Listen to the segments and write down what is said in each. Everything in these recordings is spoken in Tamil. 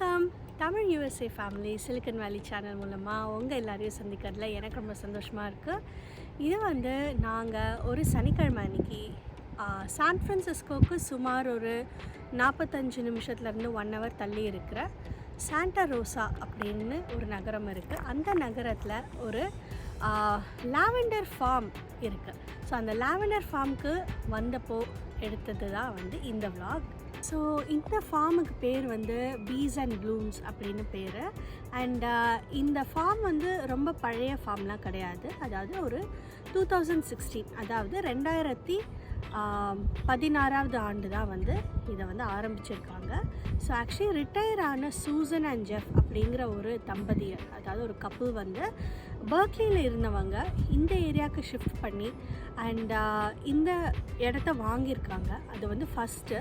வணக்கம். Tamil USA family silicon valley channel மூலமாக உங்கள் எல்லாரையும் சந்திக்கிறதுல எனக்கு ரொம்ப சந்தோஷமாக இருக்குது இது வந்து நாங்கள் ஒரு சனிக்கிழமை அன்னைக்கு சான் ஃப்ரான்சிஸ்கோவுக்கு சுமார் ஒரு நாற்பத்தஞ்சு நிமிஷத்துலேருந்து ஒன் ஹவர் தள்ளி இருக்கிற சாண்டா ரோசா அப்படின்னு ஒரு நகரம் இருக்குது அந்த நகரத்தில் ஒரு லாவெண்டர் ஃபார்ம் இருக்குது ஸோ அந்த லாவெண்டர் ஃபார்முக்கு வந்தப்போ எடுத்தது தான் வந்து இந்த vlog. ஸோ இந்த ஃபார்முக்கு பேர் வந்து பீஸ் அண்ட் ப்ளூம்ஸ் அப்படின்னு பேர். அண்ட் uh, இந்த ஃபார்ம் வந்து ரொம்ப பழைய ஃபார்ம்லாம் கிடையாது. அதாவது ஒரு டூ தௌசண்ட் சிக்ஸ்டீன் அதாவது ரெண்டாயிரத்தி பதினாறாவது ஆண்டு தான் வந்து இதை வந்து ஆரம்பிச்சிருக்காங்க. ஸோ ஆக்சுவலி ரிட்டையர் ஆன சூசன் அண்ட் ஜெஃப் அப்படிங்கிற ஒரு தம்பதியர் அதாவது ஒரு கப்பு வந்து பர்க்லியில் இருந்தவங்க இந்த ஏரியாவுக்கு ஷிஃப்ட் பண்ணி அண்ட் uh, இந்த இடத்த வாங்கியிருக்காங்க. அது வந்து ஃபஸ்ட்டு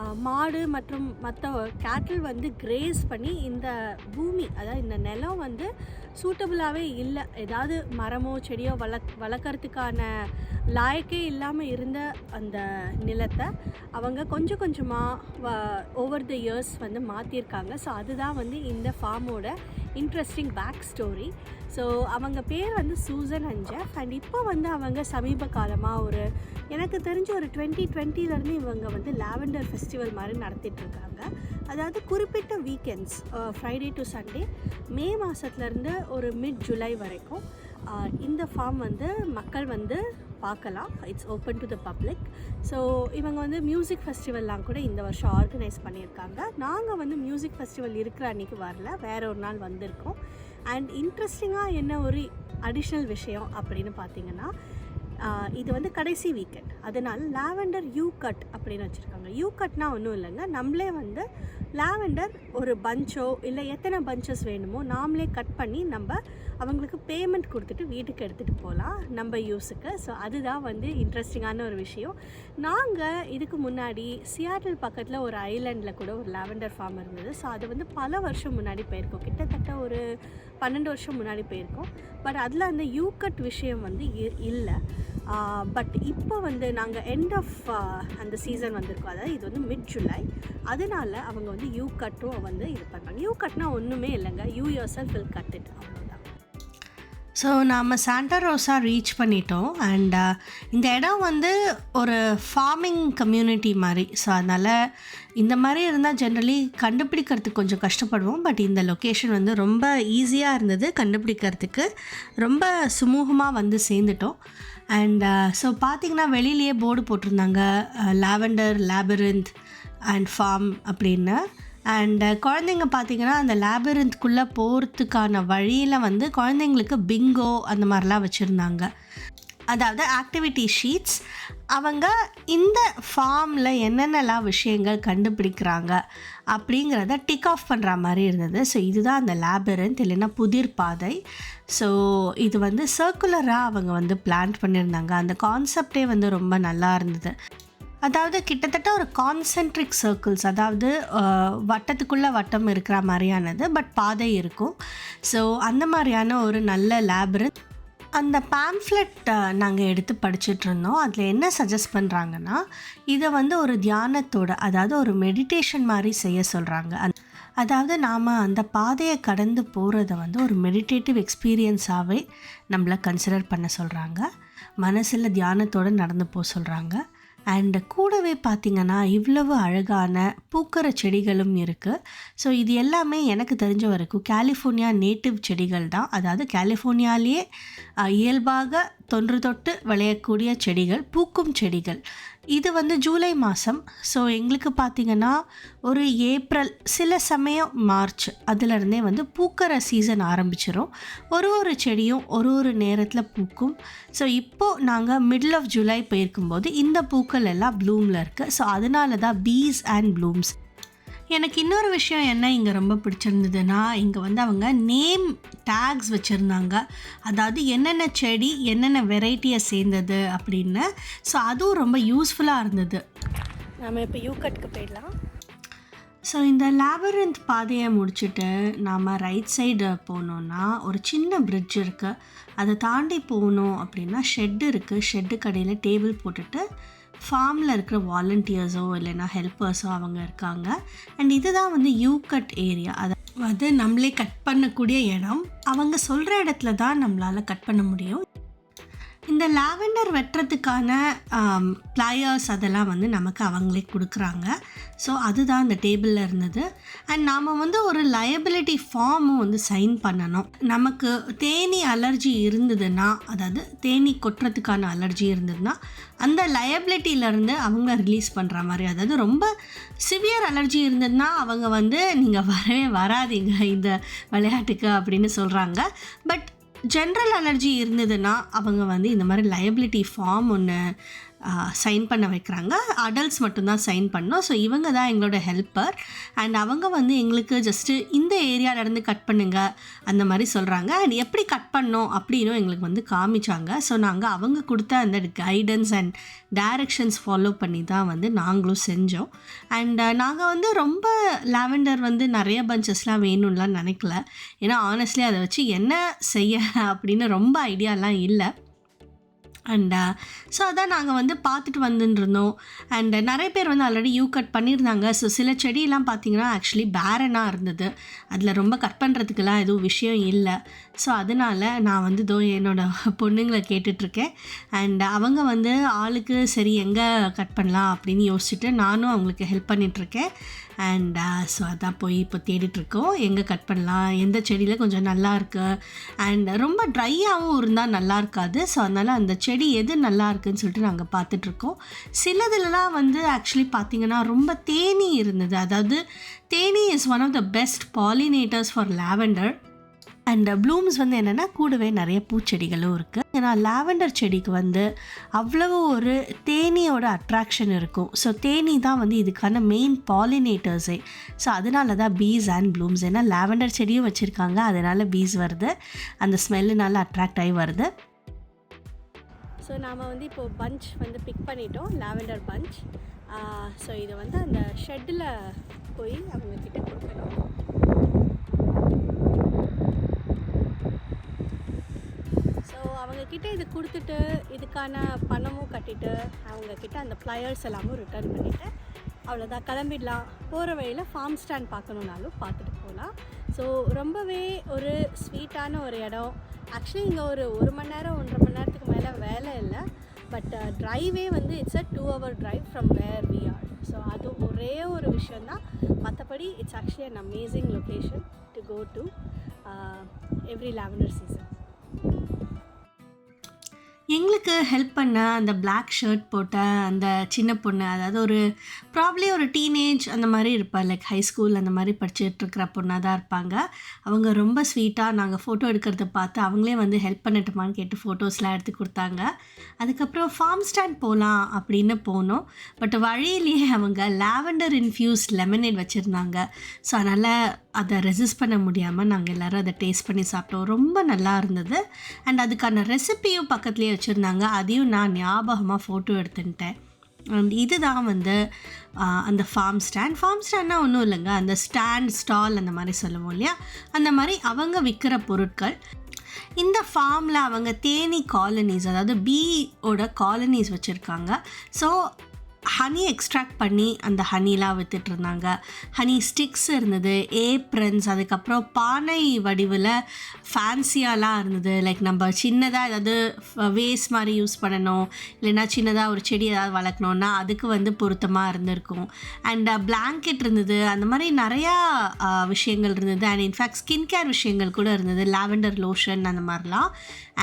uh, மாடு மற்றும் மற்ற கேட்டில் வந்து கிரேஸ் பண்ணி இந்த பூமி அதாவது இந்த நிலம் வந்து சூட்டபுளாகவே இல்லை. ஏதாவது மரமோ செடியோ வளக் வளர்க்குறதுக்கான லாயக்கே இல்லாமல் இருந்த அந்த நிலத்தை அவங்க கொஞ்சம் கொஞ்சமாக ஓவர் த இயர்ஸ் வந்து மாற்றிருக்காங்க ஸோ அதுதான் வந்து இந்த ஃபார்மோட இன்ட்ரெஸ்டிங் பேக் ஸ்டோரி ஸோ அவங்க பேர் வந்து சூசன் அண்ட் ஜெஃப் அண்ட் இப்போ வந்து அவங்க சமீப காலமாக ஒரு எனக்கு தெரிஞ்ச ஒரு டுவெண்ட்டி டுவெண்ட்டிலேருந்து இவங்க வந்து லாவெண்டர் ஃபெஸ்டிவல் மாதிரி நடத்திட்டுருக்காங்க அதாவது குறிப்பிட்ட weekends Friday to Sunday May மாதத்துலேருந்து ஒரு மிட் ஜூலை வரைக்கும் இந்த ஃபார்ம் வந்து மக்கள் வந்து பார்க்கலாம். It's open to the public so இவங்க வந்து மியூசிக் ஃபெஸ்டிவல்லாம் கூட இந்த வருஷம் ஆர்கனைஸ் பண்ணியிருக்காங்க. நாங்கள் வந்து மியூசிக் ஃபெஸ்டிவல் இருக்கிற அன்றைக்கி வரல. வேற ஒரு நாள் வந்திருக்கோம். அண்ட் இன்ட்ரெஸ்டிங்காக என்ன ஒரு அடிஷ்னல் விஷயம் அப்படின்னு பார்த்தீங்கன்னா இது வந்து கடைசி வீக்கெண்ட் அதனால் லாவெண்டர் யூ கட் அப்படின்னு வச்சுருக்காங்க. யூ கட்னா ஒன்றும் இல்லைங்க. நம்மளே வந்து லாவெண்டர் ஒரு பஞ்சோ இல்லை எத்தனை பஞ்சஸ் வேணுமோ நாமளே கட் பண்ணி நம்ம அவங்களுக்கு பேமெண்ட் கொடுத்துட்டு வீட்டுக்கு எடுத்துகிட்டு போகலாம். நம்ம யூஸுக்கு. ஸோ அதுதான் வந்து இன்ட்ரெஸ்டிங்கான ஒரு விஷயம். நாங்கள் இதுக்கு முன்னாடி சியாட்டில் பக்கத்தில் ஒரு ஐலாண்டில் கூட ஒரு லாவெண்டர் ஃபார்ம் இருந்தது. ஸோ அது வந்து பல வருஷம் முன்னாடி போயிருக்கோம். கிட்டத்தட்ட ஒரு பன்னெண்டு வருஷம் முன்னாடி போயிருக்கோம். பட் அதில் அந்த யூகட் விஷயம் வந்து இ- இல்லை. பட் இப்போ வந்து நாங்கள் எண்ட் ஆஃப் அந்த சீசன் வந்திருக்கோம். அதாவது இது வந்து மிட் ஜூலை அதனால அவங்க வந்து யூ கட்டும் வந்து இது பண்ணுறாங்க யூ கட்னா ஒன்றுமே இல்லைங்க. You yourself will cut it அவ்வளோதான் ஸோ நாம் சாண்டா ரோஸா ரீச் பண்ணிட்டோம். அண்ட் uh, இந்த இடம் வந்து ஒரு ஃபார்மிங் கம்யூனிட்டி மாதிரி. ஸோ அதனால் இந்த மாதிரி இருந்தால் ஜென்ரலி கண்டுபிடிக்கிறதுக்கு கொஞ்சம் கஷ்டப்படுவோம். பட் இந்த லொக்கேஷன் வந்து ரொம்ப ஈஸியாக இருந்தது கண்டுபிடிக்கிறதுக்கு. ரொம்ப சுமூகமாக வந்து சேர்ந்துட்டோம். அண்ட் ஸோ uh, பார்த்திங்கன்னா வெளியிலேயே போர்டு போட்டிருந்தாங்க. லாவெண்டர் லேபரிந்த் அண்ட் ஃபார்ம் அப்படின்னு. அண்ட் uh, குழந்தைங்க பார்த்தீங்கன்னா அந்த லேபரண்ட்குள்ளே போகிறதுக்கான வழியில் வந்து குழந்தைங்களுக்கு பிங்கோ அந்த மாதிரிலாம் வச்சுருந்தாங்க. அதாவது ஆக்டிவிட்டி ஷீட்ஸ் அவங்க இந்த ஃபார்மில் என்னென்னலாம் விஷயங்கள் கண்டுபிடிக்கிறாங்க அப்படிங்கிறத டிக் ஆஃப் பண்ணுற மாதிரி இருந்தது. ஸோ இதுதான் அந்த லேபரண்ட் இல்லைன்னா புதிர் பாதை. ஸோ இது வந்து சர்க்குலராக அவங்க வந்து பிளான் பண்ணியிருந்தாங்க. அந்த கான்செப்டே வந்து ரொம்ப நல்லா இருந்தது. அதாவது கிட்டத்தட்ட ஒரு கான்சென்ட்ரிக் சர்க்கிள்ஸ் அதாவது வட்டத்துக்குள்ளே வட்டம் இருக்கிற மாதிரியானது பட் பாதை இருக்கும். ஸோ அந்த மாதிரியான ஒரு நல்ல லேபரத் அந்த பேம்ஃப்ளெட் நாங்கள் எடுத்து படிச்சுட்டு இருந்தோம். அதில் என்ன சஜஸ்ட் பண்ணுறாங்கன்னா இதை வந்து ஒரு தியானத்தோட அதாவது ஒரு மெடிடேஷன் மாதிரி செய்ய சொல்கிறாங்க அதாவது நாம் அந்த பாதையை கடந்து போகிறத வந்து ஒரு மெடிடேட்டிவ் எக்ஸ்பீரியன்ஸாகவே நம்மளை கன்சிடர் பண்ண சொல்கிறாங்க மனசில் தியானத்தோடு நடந்து போக சொல்கிறாங்க அண்ட் கூடவே பார்த்திங்கன்னா இவ்வளவு அழகான பூக்கிற செடிகளும் இருக்குது ஸோ இது எல்லாமே எனக்கு தெரிஞ்ச வரைக்கும் கலிஃபோர்னியா நேட்டிவ் செடிகள் தான். அதாவது கலிஃபோர்னியாலேயே இயல்பாக தொன்று தொட்டு விளையக்கூடிய செடிகள் பூக்கும் செடிகள். இது வந்து ஜூலை மாதம் ஸோ எங்களுக்கு பார்த்திங்கன்னா ஒரு ஏப்ரல் சில சமயம் மார்ச் அதுலேருந்தே வந்து பூக்கிற சீசன் ஆரம்பிச்சிடும் ஒரு ஒரு செடியும் ஒரு ஒரு நேரத்தில் பூக்கும். ஸோ இப்போது நாங்கள் மிடில் ஆஃப் ஜூலை போயிருக்கும்போது இந்த பூக்கள் எல்லாம் ப்ளூமில் இருக்குது ஸோ அதனால தான் பீஸ் அண்ட் ப்ளூம்ஸ் எனக்கு இன்னொரு விஷயம் என்ன இங்கே ரொம்ப பிடிச்சிருந்ததுன்னா இங்கே வந்து அவங்க நேம் டேக்ஸ் வச்சுருந்தாங்க. அதாவது என்னென்ன செடி என்னென்ன வெரைட்டியை சேர்ந்தது அப்படின்னு. ஸோ அதுவும் ரொம்ப யூஸ்ஃபுல்லாக இருந்தது. நம்ம இப்போ யூ கட்க்கு போயிடலாம். ஸோ இந்த லேபரந்த் பாதையை முடிச்சுட்டு நாம் ரைட் சைடு போனோன்னா ஒரு சின்ன பிரிட்ஜ் இருக்குது அதை தாண்டி போகணும் அப்படின்னா ஷெட்டு இருக்குது ஷெட்டு கடையில் டேபிள் போட்டுட்டு ஃபார்மில் இருக்கிற வாலண்டியர்ஸோ இல்லைன்னா ஹெல்ப்பர்ஸோ அவங்க இருக்காங்க. அண்ட் இதுதான் வந்து யூ கட் ஏரியா அதாவது நம்மளே கட் பண்ணக்கூடிய இடம். அவங்க சொல்கிற இடத்துல தான் நம்மளால் கட் பண்ண முடியும். இந்த லாவெண்டர் வெட்டுறதுக்கான ப்ளாயர்ஸ் அதெல்லாம் வந்து நமக்கு அவங்களே கொடுக்குறாங்க. ஸோ அதுதான் அந்த டேபிளில் இருந்தது. அண்ட் நாம் வந்து ஒரு லயபிலிட்டி ஃபார்மும் வந்து சைன் பண்ணணும். நமக்கு தேனி அலர்ஜி இருந்ததுன்னா அதாவது தேனி கொட்டுறதுக்கான அலர்ஜி இருந்ததுன்னா அந்த லயபிலிட்டியிலேருந்து அவங்க ரிலீஸ் பண்ணுற மாதிரி அதாவது ரொம்ப சிவியர் அலர்ஜி இருந்ததுன்னா அவங்க வந்து நீங்கள் வரவே வராதீங்க இந்த விளையாட்டுக்கு அப்படின்னு சொல்கிறாங்க பட் ஜென்ரல் அலர்ஜி இருந்ததுன்னா அவங்க வந்து இந்த மாதிரி லயபிலிட்டி ஃபார்ம் ஒன்று சைன் பண்ண வைக்கிறாங்க. அடல்ட்ஸ் மட்டும்தான் சைன் பண்ணோம். ஸோ இவங்க தான் எங்களோட ஹெல்ப்பர் அண்ட் அவங்க வந்து எங்களுக்கு ஜஸ்ட்டு இந்த ஏரியாவிலேருந்து கட் பண்ணுங்க அந்த மாதிரி சொல்கிறாங்க அண்ட் எப்படி கட் பண்ணோம் அப்படின்னும் எங்களுக்கு வந்து காமிச்சாங்க. ஸோ நாங்கள் அவங்க கொடுத்த அந்த கைடன்ஸ் அண்ட் டைரக்ஷன்ஸ் ஃபாலோ பண்ணி தான் வந்து நாங்களும் செஞ்சோம். அண்ட் நாங்கள் வந்து ரொம்ப லாவெண்டர் வந்து நிறைய பஞ்சஸ்லாம் வேணும்லாம் நினைக்கல. ஏன்னா ஆனஸ்ட்லி அதை வச்சு என்ன செய்ய அப்படின்னு ரொம்ப ஐடியாலாம் இல்லை. அண்ட் ஸோ uh, அதான் நாங்கள் வந்து பார்த்துட்டு வந்துட்டு இருந்தோம் அண்ட் நிறைய பேர் வந்து ஆல்ரெடி யூ கட் பண்ணியிருந்தாங்க. ஸோ சில செடியெல்லாம் பார்த்திங்கன்னா ஆக்சுவலி பேரனாக இருந்தது. அதில் ரொம்ப கட் பண்ணுறதுக்கெல்லாம் எதுவும் விஷயம் இல்லை. ஸோ அதனால் நான் வந்து இதோ என்னோடய பொண்ணுங்களை கேட்டுட்ருக்கேன். அண்ட் அவங்க வந்து ஆளுக்கு சரி எங்கே கட் பண்ணலாம் அப்படின்னு யோசிச்சுட்டு நானும் அவங்களுக்கு ஹெல்ப் பண்ணிகிட்ருக்கேன் அண்ட் ஸோ uh, அதான் போய் இப்போ தேடிட்டுருக்கோம். எங்கே கட் பண்ணலாம்? எந்த செடியில் கொஞ்சம் நல்லா இருக்கு அண்ட் ரொம்ப ட்ரையாகவும் இருந்தால் நல்லா இருக்காது ஸோ அதனால் அந்த செடி எது நல்லா இருக்குன்னு சொல்லிட்டு நாங்கள் பார்த்துட்ருக்கோம் சிலதுலலாம் வந்து ஆக்சுவலி பார்த்திங்கன்னா ரொம்ப தேனி இருந்தது. அதாவது Theni is one of the best pollinators for lavender and blooms uh, வந்து என்னென்னா கூடவே நிறைய பூச்செடிகளும் இருக்குது ஏன்னா லாவெண்டர் செடிக்கு வந்து அவ்வளவு ஒரு தேனியோட அட்ராக்ஷன் இருக்கும். ஸோ தேனி தான் வந்து இதுக்கான மெயின் பாலினேட்டர்ஸே ஸோ அதனால தான் பீஸ் அண்ட் ப்ளூம்ஸ் ஏன்னா லாவெண்டர் செடியும் வச்சுருக்காங்க. அதனால் பீஸ் வருது. அந்த ஸ்மெல்லுனால அட்ராக்ட் ஆகி வருது. ஸோ நாம் வந்து இப்போது பஞ்ச் வந்து பிக் பண்ணிட்டோம். லாவெண்டர் பஞ்ச் ஸோ இதை வந்து அந்த ஷெட்டில் போய் அவங்கக்கிட்ட கொடுக்கணும் ஸோ அவங்கக்கிட்ட இது கொடுத்துட்டு இதுக்கான பணமும் கட்டிட்டு அவங்கக்கிட்ட அந்த ஃப்ளையர்ஸ் எல்லாமும் ரிட்டர்ன் பண்ணிவிட்டு அவ்வளோதான் கிளம்பிடலாம். போகிற வழியில் ஃபார்ம் ஸ்டாண்ட் பார்க்கணுன்னாலும் பார்த்துட்டு போகலாம். ஸோ ரொம்பவே ஒரு ஸ்வீட்டான ஒரு இடம். ஆக்சுவலி இங்கே ஒரு ஒரு மணி நேரம் ஒன்றரை மணி நேரத்துக்கு மேலே வேலை இல்லை. பட் ட்ரைவே வந்து it's a two hour drive from where we are so அது ஒரே ஒரு விஷயந்தான் மற்றபடி it's actually an amazing location to go to every lavender season எங்களுக்கு ஹெல்ப் பண்ண அந்த பிளாக் ஷர்ட் போட்ட அந்த சின்ன பொண்ணு அதாவது ஒரு ப்ராப்ளி ஒரு டீனேஜ் அந்த மாதிரி இருப்பாள் லைக் ஹை ஸ்கூல் அந்த மாதிரி படிச்சுட்டு இருக்கிற பொண்ணாக தான் இருப்பாங்க. அவங்க ரொம்ப ஸ்வீட்டாக நாங்கள் ஃபோட்டோ எடுக்கிறத பார்த்து அவங்களே வந்து ஹெல்ப் பண்ணட்டுமான்னு கேட்டு ஃபோட்டோஸ்லாம் எடுத்து கொடுத்தாங்க. அதுக்கப்புறம் ஃபார்ம் ஸ்டாண்ட் போகலாம் அப்படின்னு போனோம். பட் வழியிலேயே அவங்க லாவெண்டர் இன்ஃப்யூஸ் லெமனேட் வச்சுருந்தாங்க. ஸோ அதனால் அதை ரெசிஸ்ட் பண்ண முடியாமல் நாங்கள் எல்லோரும் அதை டேஸ்ட் பண்ணி சாப்பிட்டோம். ரொம்ப நல்லா இருந்தது. அண்ட் அதுக்கான ரெசிபியும் பக்கத்துலேயே வச்சுருந்தாங்க. அதையும் நான் ஞாபகமாக ஃபோட்டோ எடுத்துட்டேன் அண்ட் இதுதான் வந்து அந்த ஃபார்ம் ஸ்டாண்ட் ஃபார்ம் ஸ்டாண்ட்னால் ஒன்றும் இல்லைங்க. அந்த ஸ்டாண்ட் ஸ்டால் அந்த மாதிரி சொல்லுவோம் இல்லையா? அந்த மாதிரி அவங்க விற்கிற பொருட்கள். இந்த ஃபார்மில் அவங்க தேனி காலனிஸ் அதாவது பீயோட காலனிஸ் வச்சுருக்காங்க. ஸோ ஹனி எக்ஸ்ட்ராக்ட் பண்ணி அந்த ஹனிலாம் வித்துட்டு இருந்தாங்க ஹனி ஸ்டிக்ஸ் இருந்தது ஏப்ரன்ஸ் அதுக்கப்புறம் பானை வடிவில் ஃபேன்சியாலாம் இருந்தது. லைக் நம்ம சின்னதாக ஏதாவது வேஸ்ட் மாதிரி யூஸ் பண்ணணும் இல்லைன்னா சின்னதாக ஒரு செடி ஏதாவது வளர்க்கணுன்னா அதுக்கு வந்து பொருத்தமாக இருந்திருக்கும். அண்ட் பிளாங்கெட் uh, இருந்தது அந்த மாதிரி நிறையா uh, விஷயங்கள் இருந்தது. அண்ட் இன்ஃபேக்ட் ஸ்கின் கேர் விஷயங்கள் கூட இருந்தது. லாவெண்டர் லோஷன் அந்த மாதிரிலாம்.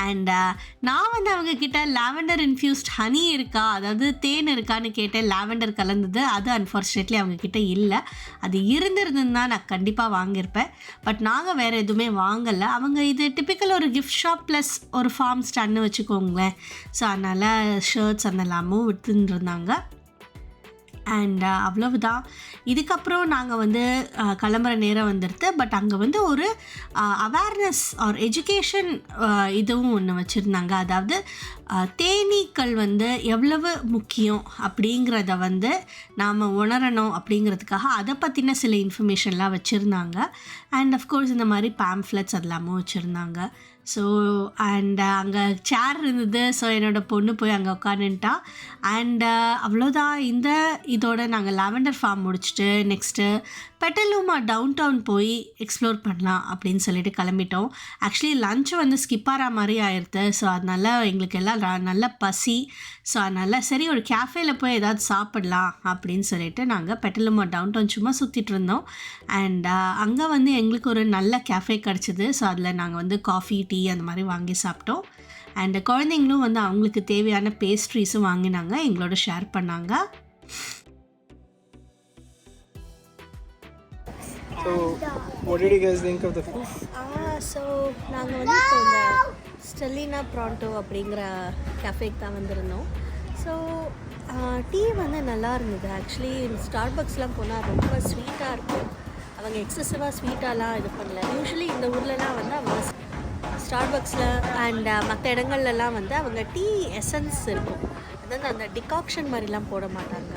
அண்ட் uh, நான் வந்து அவங்கக்கிட்ட லாவெண்டர் இன்ஃப்யூஸ்ட் ஹனி இருக்கா அதாவது தேன் இருக்கான்னு கேட்டேன் லாவெண்டர் கலந்தது. அது அன்ஃபார்ச்சுனேட்லி அவங்க கிட்ட இல்லை. அது இருந்திருந்ததுன்னா நான் கண்டிப்பாக வாங்கியிருப்பேன். பட் நாங்கள் வேறு எதுவுமே வாங்கலை. அவங்க இது டிப்பிக்கல் ஒரு கிஃப்ட் ஷாப் ப்ளஸ் ஒரு ஃபார்ம் ஸ்டாண்ட்னு வச்சுக்கோங்களேன். ஸோ அதனால் ஷர்ட்ஸ் அந்த எல்லாமும் விற்றுன்னு இருந்தாங்க. அண்ட் uh, அவ்வளவுதான். இதுக்கப்புறம் நாங்கள் வந்து uh, கிளம்புற நேரம் வந்துடுது பட் அங்கே வந்து ஒரு அவேர்னஸ் ஆர் எஜுகேஷன் இதுவும் ஒன்று வச்சுருந்தாங்க. அதாவது uh, தேனீக்கள் வந்து எவ்வளவு முக்கியம் அப்படிங்கிறத வந்து நாம் உணரணும் அப்படிங்கிறதுக்காக அதை பற்றின சில இன்ஃபர்மேஷன்லாம் வச்சுருந்தாங்க. அண்ட் அஃப்கோர்ஸ் இந்த மாதிரி பேம்ஃப்ளெட்ஸ் அதெல்லாமும் வச்சுருந்தாங்க. ஸோ அண்ட் அங்கே சேர் இருந்தது. ஸோ என்னோடய பொண்ணு போய் அங்கே உட்காந்துட்டா அண்ட் uh, அவ்வளோதான் இந்த இதோட நாங்கள் லாவெண்டர் ஃபார்ம் முடிச்சுட்டு நெக்ஸ்ட்டு பெட்டலூமா டவுன் டவுன் போய் எக்ஸ்ப்ளோர் பண்ணலாம் அப்படின்னு சொல்லிட்டு கிளம்பிட்டோம். ஆக்சுவலி லஞ்ச் வந்து ஸ்கிப் ஆகிற மாதிரி ஆயிடுது ஸோ அதனால எங்களுக்கு எல்லாம் நல்ல பசி. ஸோ அதனால் சரி ஒரு கேஃபேல போய் ஏதாவது சாப்பிடலாம் அப்படின்னு சொல்லிட்டு நாங்கள் பெட்டலூமா டவுன் டவுன் சும்மா சுற்றிட்டு இருந்தோம். அண்ட் uh, அங்கே வந்து எங்களுக்கு ஒரு நல்ல கேஃபே கிடச்சிது. ஸோ அதில் நாங்கள் வந்து காஃபி டீ அந்த மாதிரி வாங்கி சாப்பிட்டோம். அண்ட் குழந்தைங்களும் வந்து அவங்களுக்கு தேவையான பேஸ்ட்ரீஸும் வாங்கினாங்க. எங்களோட ஷேர் பண்ணாங்க. So, what did you guys think of the food? Ah, so நாங்கள் வந்து இப்போ இந்த ஸ்டெல்லினா ப்ராண்டோ அப்படிங்கிற கேஃபேக்கு தான் வந்திருந்தோம். ஸோ டீ வந்து நல்லா இருந்தது. ஆக்சுவலி ஸ்டார் பக்ஸ்லாம் போனால் ரொம்ப ஸ்வீட்டாக இருக்கும். அவங்க எக்ஸசிவாக ஸ்வீட்டாலாம் இது பண்ணல. யூஸ்வலி இந்த ஊர்லலாம் வந்து அவங்க ஸ்டார் பக்ஸில் அண்ட் மற்ற இடங்கள்லலாம் வந்து அவங்க டீ எசன்ஸ் இருக்கும். அதாவது அந்த டிகாக்ஷன் மாதிரிலாம் போட மாட்டாங்க.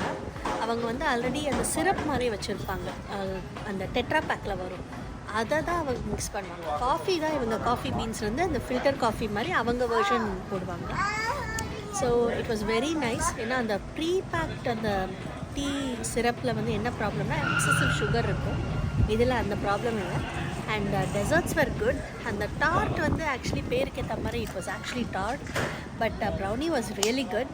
அவங்க வந்து ஆல்ரெடி அந்த சிரப் மாதிரி வச்சுருப்பாங்க. அந்த டெட்ரா பேக்கில் வரும். அதை தான் அவங்க மிக்ஸ் பண்ணுவாங்க. காஃபி தான் இவங்க காஃபி பீன்ஸ் வந்து அந்த ஃபில்டர் காஃபி மாதிரி அவங்க வேர்ஷன் போடுவாங்க. So it was very nice ஏன்னா அந்த ப்ரீ பேக்ட் அந்த டீ சிரப்பில் வந்து என்ன ப்ராப்ளம்னா எக்ஸசிவ் சுகர் இருக்கும். இதில் அந்த ப்ராப்ளம் இல்லை. And desserts uh, were good அந்த டார்ட் வந்து ஆக்சுவலி பேருக்கு ஏற்ற மாதிரி it was actually tart but brownie was really good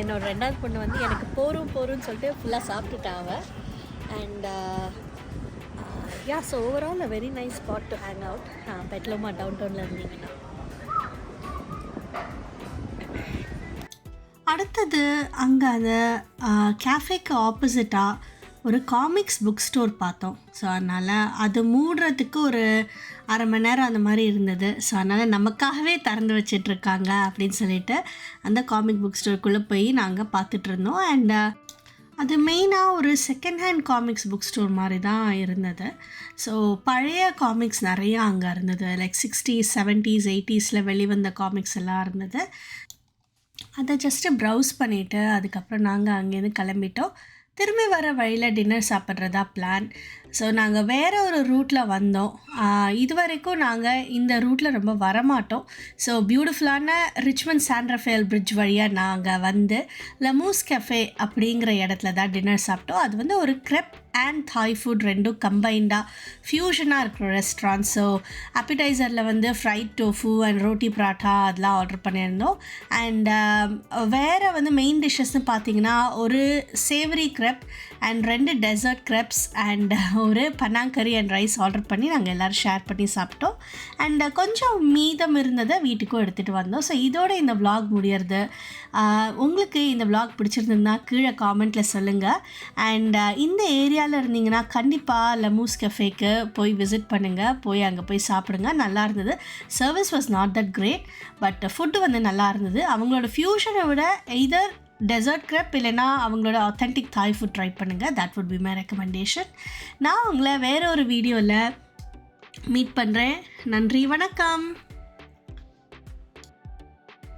என்னோட ரெண்டாவது பொண்ணு வந்து எனக்கு போரும் போரும்னு சொல்லிட்டு ஃபுல்லாக சாப்பிட்டுட்டா and yeah so overall a very nice spot to hang out Petaluma down டவுனில் இருந்தீங்கன்னா. அடுத்தது அங்கே அந்த uh, கேஃபேக்கு ஆப்போசிட்டாக ஒரு காமிக்ஸ் புக் ஸ்டோர் பார்த்தோம். ஸோ அதனால் அது மூடுறதுக்கு ஒரு அரை மணி நேரம் அந்த மாதிரி இருந்தது. ஸோ அதனால் நமக்காகவே திறந்து வச்சிட்ருக்காங்க அப்படின்னு சொல்லிட்டு அந்த காமிக் புக் ஸ்டோருக்குள்ளே போய் நாங்கள் பார்த்துட்ருந்தோம் அண்ட் uh, அது மெயினாக ஒரு second hand comics book store மாதிரி தான் இருந்தது. ஸோ பழைய காமிக்ஸ் நிறையா அங்கே இருந்தது. லைக் சிக்ஸ்டீஸ் செவன்ட்டீஸ் எயிட்டிஸில் வெளிவந்த காமிக்ஸ் எல்லாம் இருந்தது. அதை ஜஸ்ட்டு ப்ரௌஸ் பண்ணிவிட்டு அதுக்கப்புறம் நாங்கள் அங்கேருந்து கிளம்பிட்டோம். திரும்பி வர வழியில் டின்னர் சாப்பிட்றதா பிளான் ஸோ நாங்கள் வேறு ஒரு ரூட்டில் வந்தோம். இது வரைக்கும் நாங்கள் இந்த ரூட்டில் ரொம்ப வரமாட்டோம். ஸோ பியூட்டிஃபுல்லான ரிச்மண்ட் சாண்ட்ரஃபேல் பிரிட்ஜ் வழியாக நாங்கள் வந்து லமூஸ் கெஃபே அப்படிங்கிற இடத்துல தான் டின்னர் சாப்பிட்டோம். அது வந்து ஒரு க்ரெப் அண்ட் தாய் ஃபுட் ரெண்டும் கம்பைண்டாக ஃப்யூஷனாக இருக்கிற ரெஸ்டாரண்ட் ஸோ அப்பிடைசரில் வந்து fried tofu and roti paratha அதெல்லாம் ஆர்டர் பண்ணியிருந்தோம். அண்ட் um, வேறு வந்து மெயின் டிஷ்ஷஸ்னு பார்த்தீங்கன்னா ஒரு சேவரி க்ரெப் அண்ட் ரெண்டு டெசர்ட் க்ரெப்ஸ் அண்ட் ஒரு பனாங்கறி அண்ட் ரைஸ் ஆர்டர் பண்ணி நாங்கள் எல்லோரும் ஷேர் பண்ணி சாப்பிட்டோம். அண்ட் கொஞ்சம் மீதம் இருந்ததை வீட்டுக்கும் எடுத்துகிட்டு வந்தோம். ஸோ இதோட இந்த vlog முடியறது. உங்களுக்கு இந்த vlog பிடிச்சிருந்ததுன்னா கீழே காமெண்ட்டில் சொல்லுங்கள் அண்ட் இந்த ஏரியாவில் இருந்தீங்கன்னா கண்டிப்பாக லமூஸ் கஃபேக்கு போய் விசிட் பண்ணுங்கள் போய் அங்கே போய் சாப்பிடுங்க. நல்லா இருந்தது. Service was not that great but food வந்து நல்லா இருந்தது. அவங்களோட ஃப்யூஷனை விட எய்தர் டெசர்ட் க்ரெப் இல்லைன்னா அவங்களோட ஆத்தென்டிக் தாய் ஃபுட் ட்ரை பண்ணுங்கள் that would be my recommendation நான் உங்களை வேற ஒரு வீடியோவில் மீட் பண்ணுறேன் நன்றி வணக்கம்.